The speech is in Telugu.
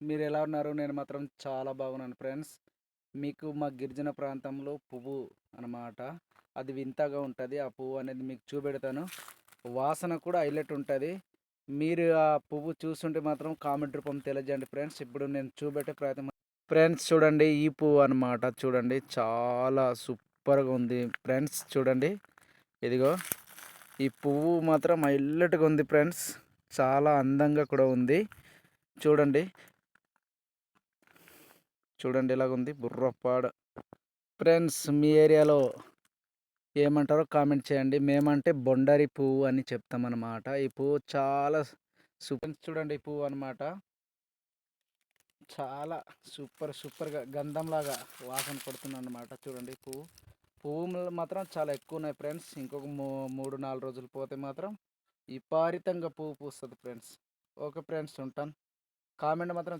మీరు ఎలా ఉన్నారు? నేను మాత్రం చాలా బాగున్నాను ఫ్రెండ్స్. మీకు మా గిరిజన ప్రాంతంలో పువ్వు అన్నమాట. అది వింతగా ఉంటుంది. ఆ పువ్వు అనేది మీకు చూపెడతాను. వాసన కూడా హైలైట్ ఉంటుంది. మీరు ఆ పువ్వు చూస్తుంటే మాత్రం కామెంట్ రూపం తెలియజేయండి ఫ్రెండ్స్. ఇప్పుడు నేను చూపెట్టే ప్రయత్నం ఫ్రెండ్స్ చూడండి ఈ పువ్వు అన్నమాట. చూడండి చాలా సూపర్గా ఉంది ఫ్రెండ్స్. చూడండి ఇదిగో. ఈ పువ్వు మాత్రం హైలైట్గా ఉంది ఫ్రెండ్స్. చాలా అందంగా కూడా ఉంది. చూడండి చూడండి ఇలాగుంది బుర్రపాడ. ఫ్రెండ్స్ మీ ఏరియాలో ఏమంటారో కామెంట్ చేయండి. మేమంటే బొండారి పువ్వు అని చెప్తామన్నమాట. ఈ పువ్వు చాలా సూపర్ చూడండి ఈ పువ్వు అనమాట చాలా సూపర్ సూపర్గా గంధంలాగా వాసన కొడుతుంది అన్నమాట చూడండి ఈ పువ్వు. పువ్వులు మాత్రం చాలా ఎక్కువ ఉన్నాయి ఫ్రెండ్స్. ఇంకొక మూడు నాలుగు రోజులు పోతే మాత్రం విపరీతంగా పువ్వు పూస్తుంది ఫ్రెండ్స్. ఓకే ఫ్రెండ్స్ ఉంటాను. కామెంట్ మాత్రం